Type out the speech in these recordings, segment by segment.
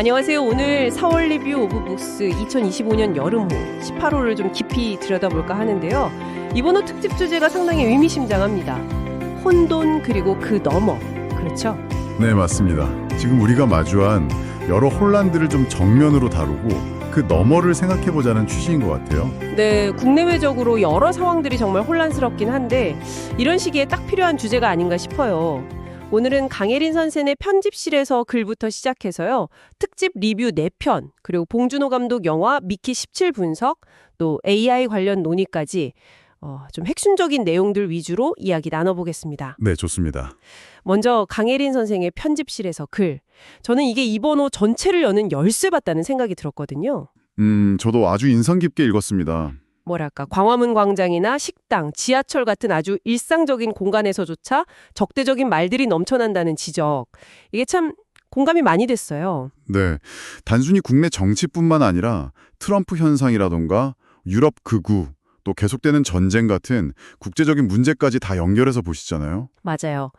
안녕하세요. 오늘 4월 리뷰 오브 북스 2025년 여름호 18호를 좀 깊이 들여다볼까 하는데요. 이번 호 특집 주제가 상당히 의미심장합니다. 혼돈 그리고 그 너머. 그렇죠? 네, 맞습니다. 지금 우리가 마주한 여러 혼란들을 좀 정면으로 다루고 그 너머를 생각해 보자는 취지인 것 같아요. 네, 국내외적으로 여러 상황들이 정말 혼란스럽긴 한데 이런 시기에 딱 필요한 주제가 아닌가 싶어요. 오늘은 강혜린 선생의 편집실에서 글부터 시작해서요. 특집 리뷰 4편, 그리고 봉준호 감독 영화 미키 17 분석, 또 AI 관련 논의까지 어, 좀 핵심적인 내용들 위주로 이야기 나눠보겠습니다. 네, 좋습니다. 먼저 강혜린 선생의 편집실에서 글. 저는 이게 이번 호 전체를 여는 열쇠 같다는 생각이 들었거든요. 음, 저도 아주 인상 깊게 읽었습니다. 뭐랄까 광화문 광장이나 식당, 지하철 같은 아주 일상적인 공간에서조차 적대적인 말들이 넘쳐난다는 지적. 이게 참 공감이 많이 됐어요. 네, 단순히 국내 정치뿐만 아니라 트럼프 현상이라던가 유럽 극우, 또 계속되는 전쟁 같은 국제적인 문제까지 다 연결해서 보시잖아요. 맞아요.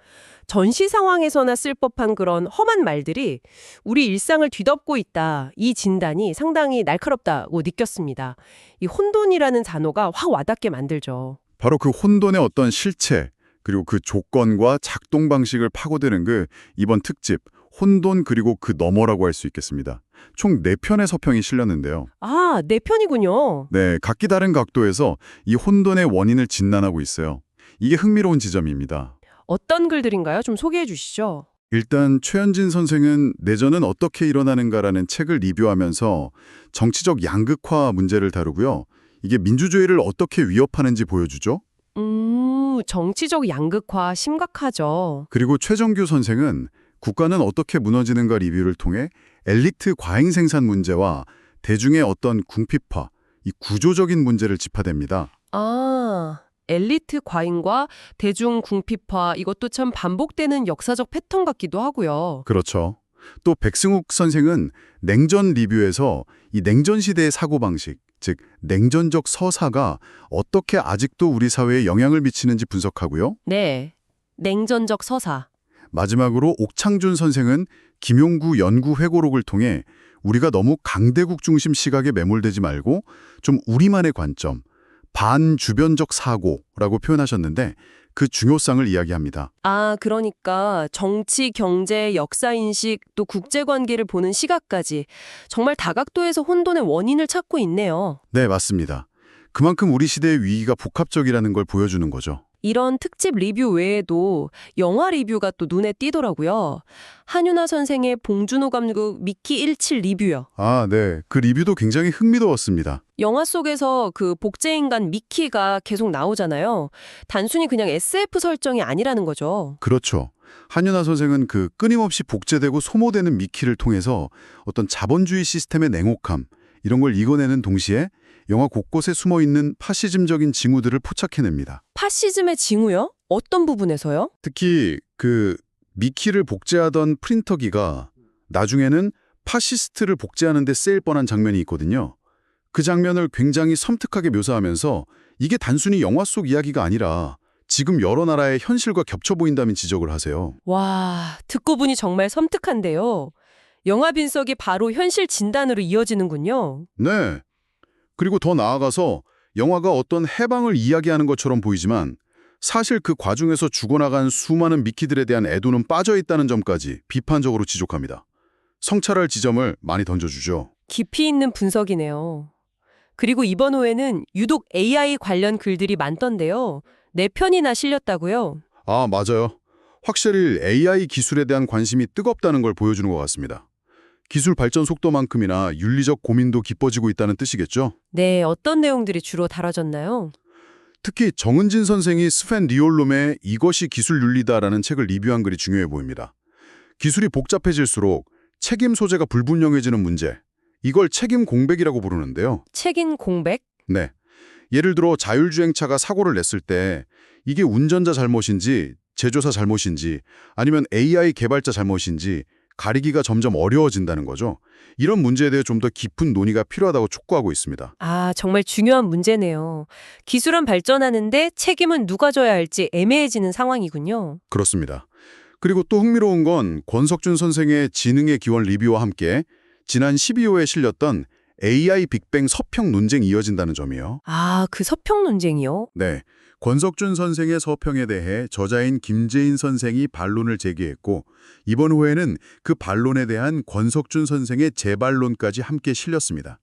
전시 상황에서나 쓸 법한 그런 험한 말들이 우리 일상을 뒤덮고 있다. 이 진단이 상당히 날카롭다고 느꼈습니다. 이 혼돈이라는 단어가 확 와닿게 만들죠. 바로 그 혼돈의 어떤 실체, 그리고 그 조건과 작동 방식을 파고드는 그 이번 특집 혼돈 그리고 그 너머라고 할 수 있겠습니다. 총 4편의 서평이 실렸는데요. 아, 내 편이군요. 네, 각기 다른 각도에서 이 혼돈의 원인을 진단하고 있어요. 이게 흥미로운 지점입니다. 어떤 글들인가요? 좀 소개해 주시죠. 일단 최현진 선생은 내전은 어떻게 일어나는가라는 책을 리뷰하면서 정치적 양극화 문제를 다루고요. 이게 민주주의를 어떻게 위협하는지 보여주죠. 음, 정치적 양극화 심각하죠. 그리고 최정규 선생은 국가는 어떻게 무너지는가 리뷰를 통해 엘리트 과잉 생산 문제와 대중의 어떤 궁핍화, 이 구조적인 문제를 짚어댑니다. 아, 엘리트 과잉과 대중 궁핍화 이것도 참 반복되는 역사적 패턴 같기도 하고요. 그렇죠. 또 백승욱 선생은 냉전 리뷰에서 이 냉전 시대의 사고방식, 즉 냉전적 서사가 어떻게 아직도 우리 사회에 영향을 미치는지 분석하고요. 네. 냉전적 서사. 마지막으로 옥창준 선생은 김용구 연구 회고록을 통해 우리가 너무 강대국 중심 시각에 매몰되지 말고 좀 우리만의 관점, 반주변적 사고라고 표현하셨는데 그 중요성을 이야기합니다. 아, 그러니까 정치, 경제, 역사 인식, 또 국제 관계를 보는 시각까지 정말 다각도에서 혼돈의 원인을 찾고 있네요. 네, 맞습니다. 그만큼 우리 시대의 위기가 복합적이라는 걸 보여주는 거죠. 이런 특집 리뷰 외에도 영화 리뷰가 또 눈에 띄더라고요. 한윤아 선생의 봉준호 감독 미키 17 리뷰요. 아, 네. 그 리뷰도 굉장히 흥미로웠습니다. 영화 속에서 그 복제인간 미키가 계속 나오잖아요. 단순히 그냥 SF 설정이 아니라는 거죠. 그렇죠. 한윤아 선생은 그 끊임없이 복제되고 소모되는 미키를 통해서 어떤 자본주의 시스템의 냉혹함, 이런 걸 이겨내는 동시에 영화 곳곳에 숨어있는 파시즘적인 징후들을 포착해냅니다. 파시즘의 징후요? 어떤 부분에서요? 특히 그 미키를 복제하던 프린터기가 나중에는 파시스트를 복제하는 데 쓰일 뻔한 장면이 있거든요. 그 장면을 굉장히 섬뜩하게 묘사하면서 이게 단순히 영화 속 이야기가 아니라 지금 여러 나라의 현실과 겹쳐 보인다는 지적을 하세요. 와, 듣고 보니 정말 섬뜩한데요. 영화 빈석이 바로 현실 진단으로 이어지는군요. 네. 그리고 더 나아가서 영화가 어떤 해방을 이야기하는 것처럼 보이지만 사실 그 과정에서 죽어나간 수많은 미키들에 대한 애도는 빠져 있다는 점까지 비판적으로 지적합니다. 성찰할 지점을 많이 던져주죠. 깊이 있는 분석이네요. 그리고 이번 호에는 유독 AI 관련 글들이 많던데요. 네 편이나 실렸다고요? 아, 맞아요. 확실히 AI 기술에 대한 관심이 뜨겁다는 걸 보여주는 것 같습니다. 기술 발전 속도만큼이나 윤리적 고민도 깊어지고 있다는 뜻이겠죠? 네, 어떤 내용들이 주로 다뤄졌나요? 특히 정은진 선생이 스펜 리올롬의 이것이 기술 윤리다라는 책을 리뷰한 글이 중요해 보입니다. 기술이 복잡해질수록 책임 소재가 불분명해지는 문제, 이걸 책임 공백이라고 부르는데요. 책임 공백? 네. 예를 들어 자율주행차가 사고를 냈을 때 이게 운전자 잘못인지 제조사 잘못인지 아니면 AI 개발자 잘못인지 가리기가 점점 어려워진다는 거죠. 이런 문제에 대해 좀 더 깊은 논의가 필요하다고 촉구하고 있습니다. 아, 정말 중요한 문제네요. 기술은 발전하는데 책임은 누가 져야 할지 애매해지는 상황이군요. 그렇습니다. 그리고 또 흥미로운 건 권석준 선생의 지능의 기원 리뷰와 함께 지난 12호에 실렸던 AI 빅뱅 서평 논쟁이 이어진다는 점이요. 아, 그 서평 논쟁이요? 네. 권석준 선생의 서평에 대해 저자인 김재인 선생이 반론을 제기했고 이번 호에는 그 반론에 대한 권석준 선생의 재반론까지 함께 실렸습니다.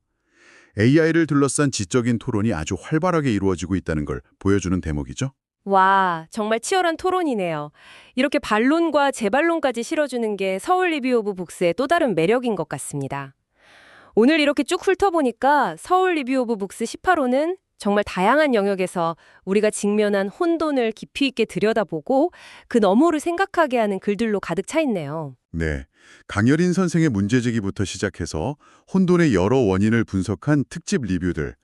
AI를 둘러싼 지적인 토론이 아주 활발하게 이루어지고 있다는 걸 보여주는 대목이죠. 와, 정말 치열한 토론이네요. 이렇게 반론과 재반론까지 실어주는 게 서울 리뷰 오브 북스의 또 다른 매력인 것 같습니다. 오늘 이렇게 쭉 훑어보니까 서울 리뷰 오브 북스 18호는 정말 다양한 영역에서 우리가 직면한 혼돈을 깊이 있게 들여다보고 그 너머를 생각하게 하는 글들로 가득 차 있네요. 네. 강여린 선생의 문제제기부터 시작해서 혼돈의 여러 원인을 분석한 특집 리뷰들,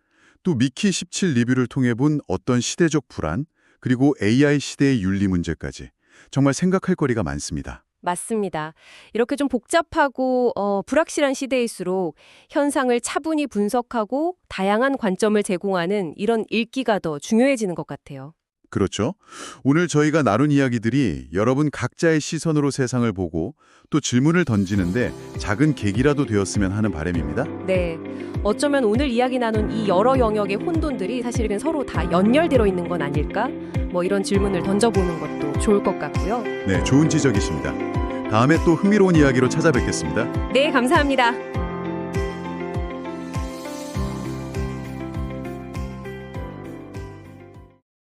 또 미키 17 리뷰를 통해 본 어떤 시대적 불안, 그리고 AI 시대의 윤리 문제까지 정말 생각할 거리가 많습니다. 맞습니다. 이렇게 좀 복잡하고 어, 불확실한 시대일수록 현상을 차분히 분석하고 다양한 관점을 제공하는 이런 읽기가 더 중요해지는 것 같아요. 그렇죠. 오늘 저희가 나눈 이야기들이 여러분 각자의 시선으로 세상을 보고 또 질문을 던지는데 작은 계기라도 되었으면 하는 바람입니다. 네. 어쩌면 오늘 이야기 나눈 이 여러 영역의 혼돈들이 사실은 서로 다 연결되어 있는 건 아닐까? 뭐 이런 질문을 던져보는 것도 좋을 것 같고요. 네, 좋은 지적이십니다. 다음에 또 흥미로운 이야기로 찾아뵙겠습니다. 네, 감사합니다.